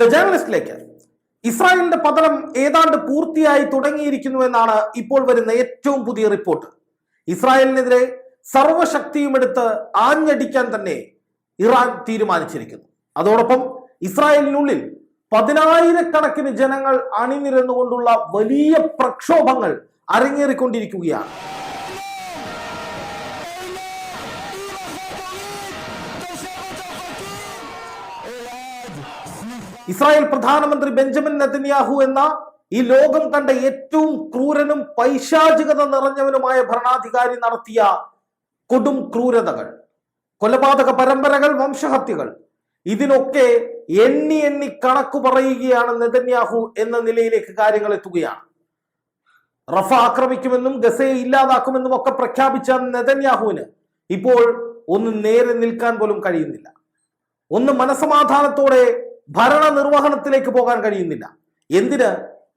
The ജേർണലിസ്റ്റിലേക്ക് ഇസ്രായേലിന്റെ പതനം ഏതാണ്ട് പൂർത്തിയായി തുടങ്ങിയിരിക്കുന്നു എന്നാണ് ഇപ്പോൾ വരുന്ന ഏറ്റവും പുതിയ റിപ്പോർട്ട്. ഇസ്രായേലിനെതിരെ സർവശക്തിയും എടുത്ത് ആഞ്ഞടിക്കാൻ തന്നെ ഇറാൻ തീരുമാനിച്ചിരിക്കുന്നു. അതോടൊപ്പം ഇസ്രായേലിനുള്ളിൽ പതിനായിരക്കണക്കിന് ജനങ്ങൾ അണിനിരന്നുകൊണ്ടുള്ള വലിയ പ്രക്ഷോഭങ്ങൾ അരങ്ങേറിക്കൊണ്ടിരിക്കുകയാണ്. ഇസ്രായേൽ പ്രധാനമന്ത്രി ബെഞ്ചമിൻ നെതന്യാഹു എന്ന ഈ ലോകം കണ്ട ഏറ്റവും ക്രൂരനും പൈശാചികത നിറഞ്ഞവനുമായ ഭരണാധികാരി നടത്തിയ കൊടും ക്രൂരതകൾ കൊലപാതക പരമ്പരകൾ വംശഹത്യകൾ ഇതിനൊക്കെ എണ്ണി എണ്ണി കണക്കു പറയുകയാണ് നെതന്യാഹു എന്ന നിലയിലേക്ക് കാര്യങ്ങൾ എത്തുകയാണ്. റഫ ആക്രമിക്കുമെന്നും ഗസയെ ഇല്ലാതാക്കുമെന്നും ഒക്കെ പ്രഖ്യാപിച്ച നെതന്യാഹുവിന് ഇപ്പോൾ ഒന്ന് നേരെ നിൽക്കാൻ പോലും കഴിയുന്നില്ല. ഒന്ന് മനസമാധാനത്തോടെ ഭരണ നിർവഹണത്തിലേക്ക് പോകാൻ കഴിയുന്നില്ല. എന്തിന്?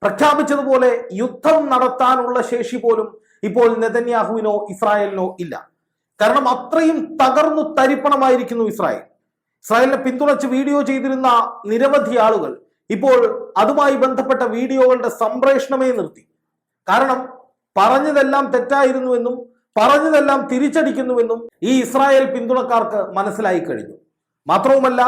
പ്രഖ്യാപിച്ചതുപോലെ യുദ്ധം നടത്താനുള്ള ശേഷി പോലും ഇപ്പോൾ നെതന്യാഹുവിനോ ഇസ്രായേലിനോ ഇല്ല. കാരണം അത്രയും തകർന്നു തരിപ്പണമായിരിക്കുന്നു ഇസ്രായേൽ. ഇസ്രായേലിനെ പിന്തുണച്ച് വീഡിയോ ചെയ്തിരുന്ന നിരവധി ആളുകൾ ഇപ്പോൾ അതുമായി ബന്ധപ്പെട്ട വീഡിയോകളുടെ സംപ്രേഷണമേ നിർത്തി. കാരണം പറഞ്ഞതെല്ലാം തെറ്റായിരുന്നുവെന്നും പറഞ്ഞതെല്ലാം തിരിച്ചടിക്കുന്നുവെന്നും ഈ ഇസ്രായേൽ പിന്തുണക്കാർക്ക് മനസ്സിലായി കഴിഞ്ഞു. മാത്രവുമല്ല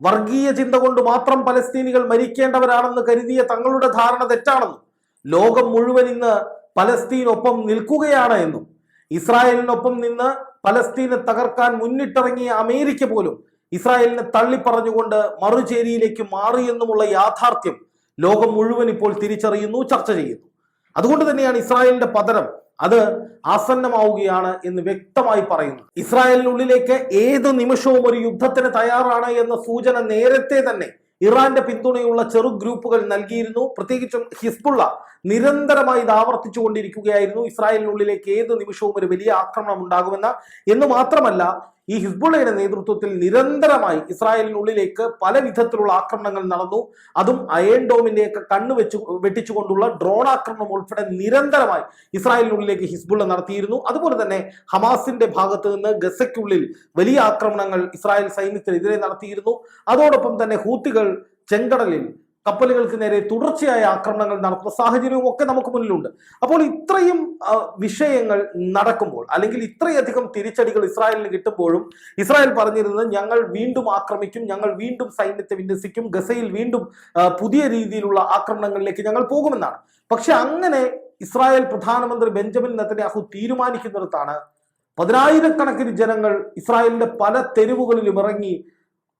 വർഗീയ ചിന്ത കൊണ്ട് മാത്രം പലസ്തീനികൾ മരിക്കേണ്ടവരാണെന്ന് കരുതിയ തങ്ങളുടെ ധാരണ തെറ്റാണെന്നും ലോകം മുഴുവൻ ഇന്ന് പലസ്തീനൊപ്പം നിൽക്കുകയാണ് എന്നും ഇസ്രായേലിനൊപ്പം നിന്ന് പലസ്തീനെ തകർക്കാൻ മുന്നിട്ടിറങ്ങിയ അമേരിക്ക പോലും ഇസ്രായേലിനെ തള്ളിപ്പറഞ്ഞുകൊണ്ട് മറുചേരിയിലേക്ക് മാറിയെന്നുമുള്ള യാഥാർത്ഥ്യം ലോകം മുഴുവൻ ഇപ്പോൾ തിരിച്ചറിയുന്നു ചർച്ച ചെയ്യുന്നു. അതുകൊണ്ട് തന്നെയാണ് ഇസ്രായേലിന്റെ പതനം അത് ആസന്നമാവുകയാണ് എന്ന് വ്യക്തമായി പറയുന്നു. ഇസ്രായേലിനുള്ളിലേക്ക് ഏത് നിമിഷവും ഒരു യുദ്ധത്തിന് തയ്യാറാണ് എന്ന സൂചന നേരത്തെ തന്നെ ഇറാന്റെ പിന്തുണയുള്ള ചെറു ഗ്രൂപ്പുകൾ നൽകിയിരുന്നു. പ്രത്യേകിച്ചും ഹിസ്ബുള്ള നിരന്തരമായി ഇത് ആവർത്തിച്ചു കൊണ്ടിരിക്കുകയായിരുന്നു. ഇസ്രായേലിനുള്ളിലേക്ക് ഏത് നിമിഷവും ഒരു വലിയ ആക്രമണം ഉണ്ടാകുമെന്ന്. എന്ന് മാത്രമല്ല ഈ ഹിസ്ബുള്ളയുടെ നേതൃത്വത്തിൽ നിരന്തരമായി ഇസ്രായേലിനുള്ളിലേക്ക് പല വിധത്തിലുള്ള ആക്രമണങ്ങൾ നടന്നു. അതും അയൺ ഡോമിന്റെയൊക്കെ കണ്ണു വെച്ചു വെട്ടിച്ചുകൊണ്ടുള്ള ഡ്രോൺ ആക്രമണം ഉൾപ്പെടെ നിരന്തരമായി ഇസ്രായേലിനുള്ളിലേക്ക് ഹിസ്ബുള്ള നടത്തിയിരുന്നു. അതുപോലെ തന്നെ ഹമാസിന്റെ ഭാഗത്ത് നിന്ന് ഗസയ്ക്കുള്ളിൽ വലിയ ആക്രമണങ്ങൾ ഇസ്രായേൽ സൈന്യത്തിനെതിരെ നടത്തിയിരുന്നു. അതോടൊപ്പം തന്നെ ഹൂത്തികൾ ചെങ്കടലിൽ കപ്പലുകൾക്ക് നേരെ തുടർച്ചയായ ആക്രമണങ്ങൾ നടത്തുന്ന സാഹചര്യവും ഒക്കെ നമുക്ക് മുന്നിലുണ്ട്. അപ്പോൾ ഇത്രയും വിഷയങ്ങൾ നടക്കുമ്പോൾ അല്ലെങ്കിൽ ഇത്രയധികം തിരിച്ചടികൾ ഇസ്രായേലിന് കിട്ടുമ്പോഴും ഇസ്രായേൽ പറഞ്ഞിരുന്നത് ഞങ്ങൾ വീണ്ടും ആക്രമിക്കും ഞങ്ങൾ വീണ്ടും സൈന്യത്തെ വിന്യസിക്കും ഗസയിൽ വീണ്ടും പുതിയ രീതിയിലുള്ള ആക്രമണങ്ങളിലേക്ക് ഞങ്ങൾ പോകുമെന്നാണ്. പക്ഷെ അങ്ങനെ ഇസ്രായേൽ പ്രധാനമന്ത്രി ബെഞ്ചമിൻ നെത്തന്യാഹു തീരുമാനിക്കുന്നിടത്താണ് പതിനായിരക്കണക്കിന് ജനങ്ങൾ ഇസ്രായേലിന്റെ പല തെരുവുകളിലും ഇറങ്ങി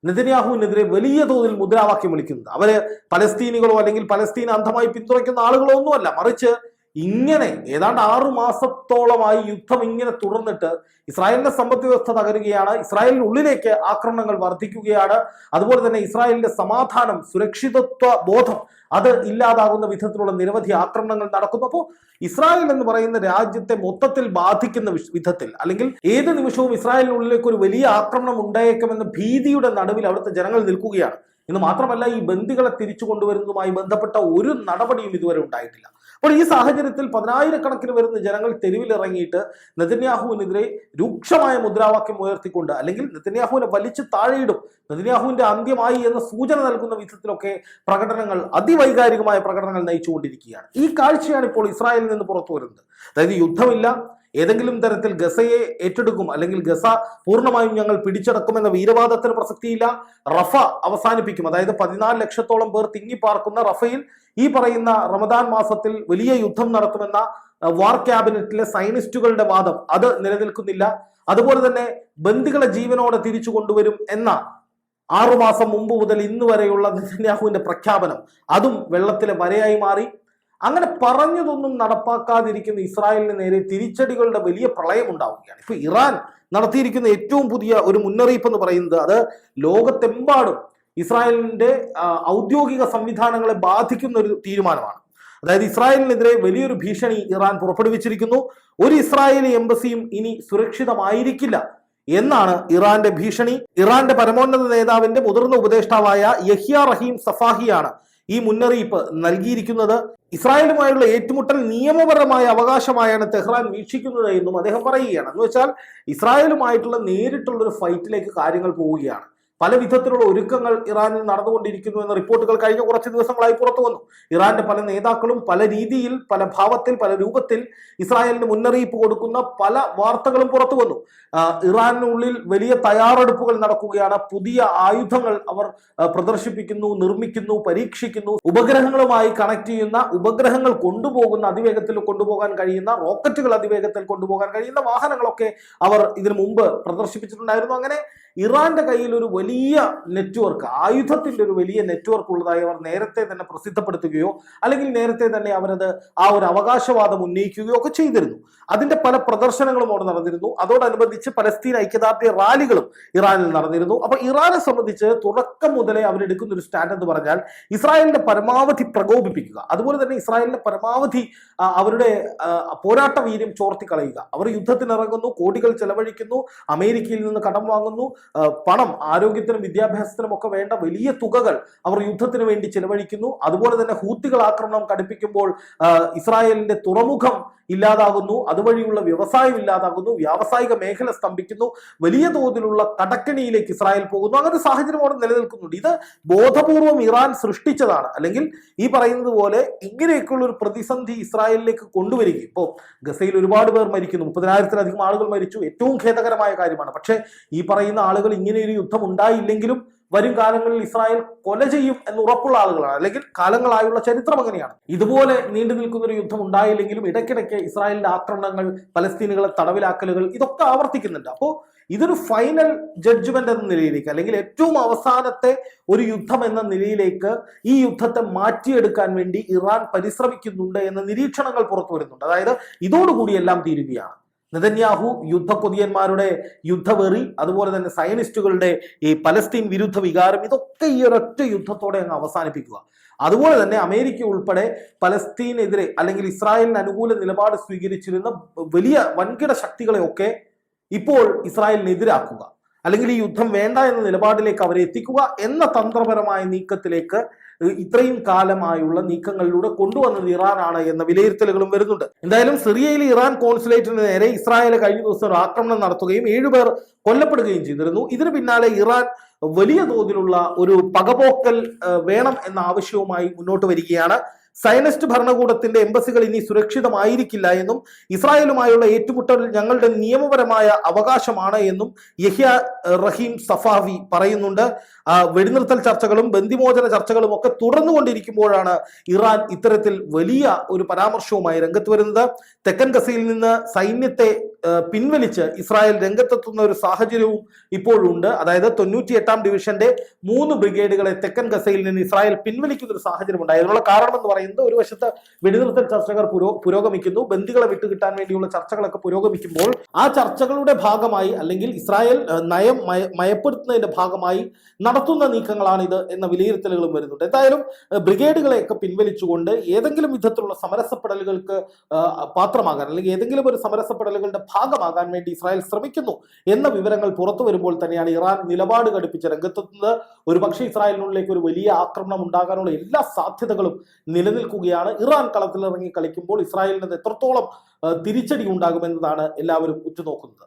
നെതന്യാഹുവിനെതിരെ വലിയ തോതിൽ മുദ്രാവാക്യം വിളിക്കുന്നത്. അവർ പലസ്തീനികളോ അല്ലെങ്കിൽ പലസ്തീൻ അന്ധമായി പിന്തുണയ്ക്കുന്ന ആളുകളോ ഒന്നുമല്ല. മറിച്ച് ഇങ്ങനെ ഏതാണ്ട് ആറു മാസത്തോളമായി യുദ്ധം ഇങ്ങനെ തുടർന്നിട്ട് ഇസ്രായേലിന്റെ സമ്പദ് വ്യവസ്ഥ തകരുകയാണ്. ഇസ്രായേലിനുള്ളിലേക്ക് ആക്രമണങ്ങൾ വർദ്ധിക്കുകയാണ് അതുപോലെ തന്നെ ഇസ്രായേലിന്റെ സമാധാനം സുരക്ഷിതത്വ ബോധം അത് ഇല്ലാതാകുന്ന വിധത്തിലുള്ള നിരവധി ആക്രമണങ്ങൾ നടക്കുന്നു. അപ്പോൾ ഇസ്രായേൽ എന്ന് പറയുന്ന രാജ്യത്തെ മൊത്തത്തിൽ ബാധിക്കുന്ന വിധത്തിൽ അല്ലെങ്കിൽ ഏത് നിമിഷവും ഇസ്രായേലിനുള്ളിലേക്ക് ഒരു വലിയ ആക്രമണം ഉണ്ടായേക്കുമെന്ന ഭീതിയുടെ നടുവിൽ അവിടുത്തെ ജനങ്ങൾ നിൽക്കുകയാണ്. എന്ന് മാത്രമല്ല ഈ ബന്ദികളെ തിരിച്ചു കൊണ്ടുവരുന്നതുമായി ബന്ധപ്പെട്ട ഒരു നടപടിയും ഇതുവരെ ഉണ്ടായിട്ടില്ല. അപ്പോൾ ഈ സാഹചര്യത്തിൽ പതിനായിരക്കണക്കിന് വരുന്ന ജനങ്ങൾ തെരുവിലിറങ്ങിയിട്ട് നെതന്യാഹുവിനെതിരെ രൂക്ഷമായ മുദ്രാവാക്യം ഉയർത്തിക്കൊണ്ട് അല്ലെങ്കിൽ നെതന്യാഹുവിനെ വലിച്ചു താഴെയിടും നെതന്യാഹുവിന്റെ അന്ത്യമായി എന്ന സൂചന നൽകുന്ന വിധത്തിലൊക്കെ പ്രകടനങ്ങൾ അതിവൈകാരികമായ പ്രകടനങ്ങൾ നയിച്ചുകൊണ്ടിരിക്കുകയാണ്. ഈ കാഴ്ചയാണ് ഇപ്പോൾ ഇസ്രായേലിൽ നിന്ന് പുറത്തു വരുന്നത് അതായത് യുദ്ധമില്ല ഏതെങ്കിലും തരത്തിൽ ഗസയെ ഏറ്റെടുക്കും അല്ലെങ്കിൽ ഗസ പൂർണമായും ഞങ്ങൾ പിടിച്ചടക്കും എന്ന വീരവാദത്തിന് പ്രസക്തിയില്ല. റഫ അവസാനിപ്പിക്കും. അതായത് പതിനാല് ലക്ഷത്തോളം പേർ തിങ്ങിപ്പാർക്കുന്ന റഫയിൽ ഈ പറയുന്ന റമദാൻ മാസത്തിൽ വലിയ യുദ്ധം നടത്തുമെന്ന വാർ ക്യാബിനറ്റിലെ സൈനിസ്റ്റുകളുടെ വാദം അത് നിലനിൽക്കുന്നില്ല. അതുപോലെ തന്നെ ബന്ദികളെ ജീവനോടെ തിരിച്ചു കൊണ്ടുവരും എന്ന ആറുമാസം മുമ്പ് മുതൽ ഇന്ന് വരെയുള്ള നെതന്യാഹുവിന്റെ പ്രഖ്യാപനം അതും വെള്ളത്തിലെ വരയായി മാറി. അങ്ങനെ പറഞ്ഞതൊന്നും നടപ്പാക്കാതിരിക്കുന്ന ഇസ്രായേലിന് നേരെ തിരിച്ചടികളുടെ വലിയ പ്രളയം ഉണ്ടാവുകയാണ്. ഇപ്പൊ ഇറാൻ നടത്തിയിരിക്കുന്ന ഏറ്റവും പുതിയ ഒരു മുന്നറിയിപ്പ് എന്ന് പറയുന്നത് അത് ലോകത്തെമ്പാടും ഇസ്രായേലിന്റെ ഔദ്യോഗിക സംവിധാനങ്ങളെ ബാധിക്കുന്ന ഒരു തീരുമാനമാണ്. അതായത് ഇസ്രായേലിനെതിരെ വലിയൊരു ഭീഷണി ഇറാൻ പുറപ്പെടുവിച്ചിരിക്കുന്നു. ഒരു ഇസ്രായേലി എംബസിയും ഇനി സുരക്ഷിതമായിരിക്കില്ല എന്നാണ് ഇറാന്റെ ഭീഷണി. ഇറാന്റെ പരമോന്നത നേതാവിന്റെ മുതിർന്ന ഉപദേഷ്ടാവായ യഹിയ റഹീം സഫാഹിയാണ് ഈ മുന്നറിയിപ്പ് നൽകിയിരിക്കുന്നത് ഇസ്രായേലുമായുള്ള ഏറ്റുമുട്ടൽ നിയമപരമായ അവകാശമായാണ് തെഹ്റാൻ വീക്ഷിക്കുന്നത് എന്നും അദ്ദേഹം പറയുകയാണ്. എന്ന് വെച്ചാൽ ഇസ്രായേലുമായിട്ടുള്ള നേരിട്ടുള്ള ഒരു ഫൈറ്റിലേക്ക് കാര്യങ്ങൾ പോവുകയാണ്. പല വിധത്തിലുള്ള ഒരുക്കങ്ങൾ ഇറാനിൽ നടന്നുകൊണ്ടിരിക്കുന്നു എന്ന റിപ്പോർട്ടുകൾ കഴിഞ്ഞ കുറച്ച് ദിവസങ്ങളായി പുറത്തു വന്നു. ഇറാന്റെ പല നേതാക്കളും പല രീതിയിൽ പല ഭാവത്തിൽ പല രൂപത്തിൽ ഇസ്രായേലിന് മുന്നറിയിപ്പ് കൊടുക്കുന്ന പല വാർത്തകളും പുറത്തു വന്നു. ഇറാനുള്ളിൽ വലിയ തയ്യാറെടുപ്പുകൾ നടക്കുകയാണ്. പുതിയ ആയുധങ്ങൾ അവർ പ്രദർശിപ്പിക്കുന്നു നിർമ്മിക്കുന്നു പരീക്ഷിക്കുന്നു. ഉപഗ്രഹങ്ങളുമായി കണക്ട് ചെയ്യുന്ന ഉപഗ്രഹങ്ങൾ കൊണ്ടുപോകുന്ന അതിവേഗത്തിൽ കൊണ്ടുപോകാൻ കഴിയുന്ന റോക്കറ്റുകൾ അതിവേഗത്തിൽ കൊണ്ടുപോകാൻ കഴിയുന്ന വാഹനങ്ങളൊക്കെ അവർ ഇതിനു മുമ്പ് പ്രദർശിപ്പിച്ചിട്ടുണ്ടായിരുന്നു. അങ്ങനെ ഇറാന്റെ കയ്യിൽ ഒരു വലിയ നെറ്റ്വർക്ക് ആയുധത്തിന്റെ ഒരു വലിയ നെറ്റ്വർക്ക് ഉള്ളതായി അവർ നേരത്തെ തന്നെ പ്രസിദ്ധപ്പെടുത്തുകയോ അല്ലെങ്കിൽ നേരത്തെ തന്നെ അവരത് ആ ഒരു അവകാശവാദം ഉന്നയിക്കുകയോ ഒക്കെ ചെയ്തിരുന്നു. അതിന്റെ പല പ്രദർശനങ്ങളും അവിടെ നടന്നിരുന്നു. അതോടനുബന്ധിച്ച് പലസ്തീൻ ഐക്യദാർഢ്യ റാലികളും ഇറാനിൽ നടന്നിരുന്നു. അപ്പൊ ഇറാനെ സംബന്ധിച്ച് തുടക്കം മുതലേ അവരെടുക്കുന്ന ഒരു സ്റ്റാൻഡ് എന്ന് പറഞ്ഞാൽ ഇസ്രായേലിന്റെ പരമാവധി പ്രകോപിപ്പിക്കുക. അതുപോലെ തന്നെ ഇസ്രായേലിന്റെ പരമാവധി അവരുടെ പോരാട്ട വീര്യം ചോർത്തിക്കളയുക. അവർ യുദ്ധത്തിനിറങ്ങുന്നു കോടികൾ ചെലവഴിക്കുന്നു അമേരിക്കയിൽ നിന്ന് കടം വാങ്ങുന്നു പണം ആരോഗ്യത്തിനും വിദ്യാഭ്യാസത്തിനും ഒക്കെ വേണ്ട വലിയ തുകകൾ അവർ യുദ്ധത്തിന് വേണ്ടി ചെലവഴിക്കുന്നു. അതുപോലെ തന്നെ ഹൂത്തികൾ ആക്രമണം കടുപ്പിക്കുമ്പോൾ ഇസ്രായേലിന്റെ തുറമുഖം ഇല്ലാതാകുന്നു. അതുവഴിയുള്ള വ്യവസായം ഇല്ലാതാകുന്നു. വ്യാവസായിക മേഖല സ്തംഭിക്കുന്നു. വലിയ തോതിലുള്ള കടക്കണിയിലേക്ക് ഇസ്രായേൽ പോകുന്നു. അങ്ങനെ ഒരു സാഹചര്യം അവിടെ നിലനിൽക്കുന്നുണ്ട്. ഇത് ബോധപൂർവം ഇറാൻ സൃഷ്ടിച്ചതാണ്. അല്ലെങ്കിൽ ഈ പറയുന്നത് പോലെ ഇങ്ങനെയൊക്കെയുള്ള ഒരു പ്രതിസന്ധി ഇസ്രായേലിലേക്ക് കൊണ്ടുവരികയും ഇപ്പോൾ ഗസയിൽ ഒരുപാട് പേർ മരിക്കുന്നു. മുപ്പതിനായിരത്തിലധികം ആളുകൾ മരിച്ചു. ഏറ്റവും ഖേദകരമായ കാര്യമാണ്. പക്ഷേ ഈ പറയുന്ന ആളുകൾ ഇങ്ങനെ ഒരു യുദ്ധം ഉണ്ടായില്ലെങ്കിലും വരും കാലങ്ങളിൽ ഇസ്രായേൽ കൊല ചെയ്യും എന്ന് ഉറപ്പുള്ള ആളുകളാണ്. അല്ലെങ്കിൽ കാലങ്ങളായുള്ള ചരിത്രം അങ്ങനെയാണ്. ഇതുപോലെ നീണ്ടു നിൽക്കുന്ന ഒരു യുദ്ധം ഉണ്ടായില്ലെങ്കിലും ഇടയ്ക്കിടയ്ക്ക് ഇസ്രായേലിന്റെ ആക്രമണങ്ങൾ പലസ്തീനുകളെ തടവിലാക്കലുകൾ ഇതൊക്കെ ആവർത്തിക്കുന്നുണ്ട്. അപ്പോൾ ഇതൊരു ഫൈനൽ ജഡ്ജ്മെന്റ് എന്ന നിലയിലേക്ക് അല്ലെങ്കിൽ ഏറ്റവും അവസാനത്തെ ഒരു യുദ്ധം എന്ന നിലയിലേക്ക് ഈ യുദ്ധത്തെ മാറ്റിയെടുക്കാൻ വേണ്ടി ഇറാൻ പരിശ്രമിക്കുന്നുണ്ട് എന്ന നിരീക്ഷണങ്ങൾ പുറത്തു വരുന്നുണ്ട്. അതായത് ഇതോടുകൂടി എല്ലാം തീരുകയാണ്. നെതന്യാഹു യുദ്ധക്കൊതിയന്മാരുടെ യുദ്ധവെറി അതുപോലെ തന്നെ സയനിസ്റ്റുകളുടെ ഈ പലസ്തീൻ വിരുദ്ധ വികാരം ഇതൊക്കെ ഈ ഒരൊറ്റ യുദ്ധത്തോടെ അങ്ങ് അവസാനിപ്പിക്കുക. അതുപോലെ തന്നെ അമേരിക്ക ഉൾപ്പെടെ പലസ്തീനെതിരെ അല്ലെങ്കിൽ ഇസ്രായേലിന് അനുകൂല നിലപാട് സ്വീകരിച്ചിരുന്ന വലിയ വൻകിട ശക്തികളെയൊക്കെ ഇപ്പോൾ ഇസ്രായേലിനെതിരാക്കുക. അല്ലെങ്കിൽ ഈ യുദ്ധം വേണ്ട എന്ന നിലപാടിലേക്ക് അവരെ എത്തിക്കുക എന്ന തന്ത്രപരമായ നീക്കത്തിലേക്ക് ഇത്രയും കാലമായുള്ള നീക്കങ്ങളിലൂടെ കൊണ്ടുവന്നത് ഇറാനാണ് എന്ന വിലയിരുത്തലുകളും വരുന്നുണ്ട്. എന്തായാലും സിറിയയിൽ ഇറാൻ കോൺസുലേറ്റിന് നേരെ ഇസ്രായേൽ കഴിഞ്ഞ ദിവസം ഒരു ആക്രമണം നടത്തുകയും ഏഴുപേർ കൊല്ലപ്പെടുകയും ചെയ്തിരുന്നു. ഇതിന് പിന്നാലെ ഇറാൻ വലിയ തോതിലുള്ള ഒരു പകപോക്കൽ വേണം എന്ന ആവശ്യവുമായി മുന്നോട്ട് വരികയാണ്. സയനിസ്റ്റ് ഭരണകൂടത്തിന്റെ എംബസികൾ ഇനി സുരക്ഷിതമായിരിക്കില്ല എന്നും ഇസ്രായേലുമായുള്ള ഏറ്റുമുട്ടൽ ഞങ്ങളുടെ നിയമപരമായ അവകാശമാണ് എന്നും യഹ്യ റഹീം സഫാവി പറയുന്നുണ്ട്. വെടിനിർത്തൽ ചർച്ചകളും ബന്ധിമോചന ചർച്ചകളും ഒക്കെ തുടർന്നുകൊണ്ടിരിക്കുമ്പോഴാണ് ഇറാൻ ഇത്തരത്തിൽ വലിയ ഒരു പരാമർശവുമായി രംഗത്ത് വരുന്നത്. തെക്കൻ ഗസയിൽ നിന്ന് സൈന്യത്തെ പിൻവലിച്ച് ഇസ്രായേൽ രംഗത്തെത്തുന്ന ഒരു സാഹചര്യവും ഇപ്പോഴുണ്ട് അതായത് തൊണ്ണൂറ്റി എട്ടാം ഡിവിഷന്റെ മൂന്ന് ബ്രിഗേഡുകളെ തെക്കൻ ഗസയിൽ നിന്ന് ഇസ്രായേൽ പിൻവലിക്കുന്ന ഒരു സാഹചര്യം ഉണ്ടായി അതിനുള്ള കാരണം എന്ന് പറയുന്നത് ഒരു വശത്ത് വെടിനിർത്തൽ ചർച്ചകൾ പുരോ പുരോഗമിക്കുന്നു ബന്ദികളെ വിട്ടുകിട്ടാൻ വേണ്ടിയുള്ള ചർച്ചകളൊക്കെ പുരോഗമിക്കുമ്പോൾ ആ ചർച്ചകളുടെ ഭാഗമായി അല്ലെങ്കിൽ ഇസ്രായേൽ നയം മയ മയപ്പെടുത്തുന്നതിന്റെ ഭാഗമായി നടത്തുന്ന നീക്കങ്ങളാണ് ഇത് എന്ന വിലയിരുത്തലുകളും വരുന്നുണ്ട്. എന്തായാലും ബ്രിഗേഡുകളെയൊക്കെ പിൻവലിച്ചുകൊണ്ട് ഏതെങ്കിലും വിധത്തിലുള്ള സമരസപ്പെടലുകൾക്ക് പാത്രമാകാൻ അല്ലെങ്കിൽ ഏതെങ്കിലും ഒരു സമരസപ്പെടലുകളുടെ ഭാഗമാകാൻ വേണ്ടി ഇസ്രായേൽ ശ്രമിക്കുന്നു എന്ന വിവരങ്ങൾ പുറത്തു വരുമ്പോൾ തന്നെയാണ് ഇറാൻ നിലപാട് കടുപ്പിച്ച് രംഗത്തെത്തുന്നത്. ഒരുപക്ഷെ ഇസ്രായേലിനുള്ളിലേക്ക് ഒരു വലിയ ആക്രമണം ഉണ്ടാകാനുള്ള എല്ലാ സാധ്യതകളും നിലനിൽക്കുകയാണ്. ഇറാൻ കളത്തിലിറങ്ങി കളിക്കുമ്പോൾ ഇസ്രായേലിന് എത്രത്തോളം തിരിച്ചടി ഉണ്ടാകുമെന്നതാണ് എല്ലാവരും ഉറ്റുനോക്കുന്നത്.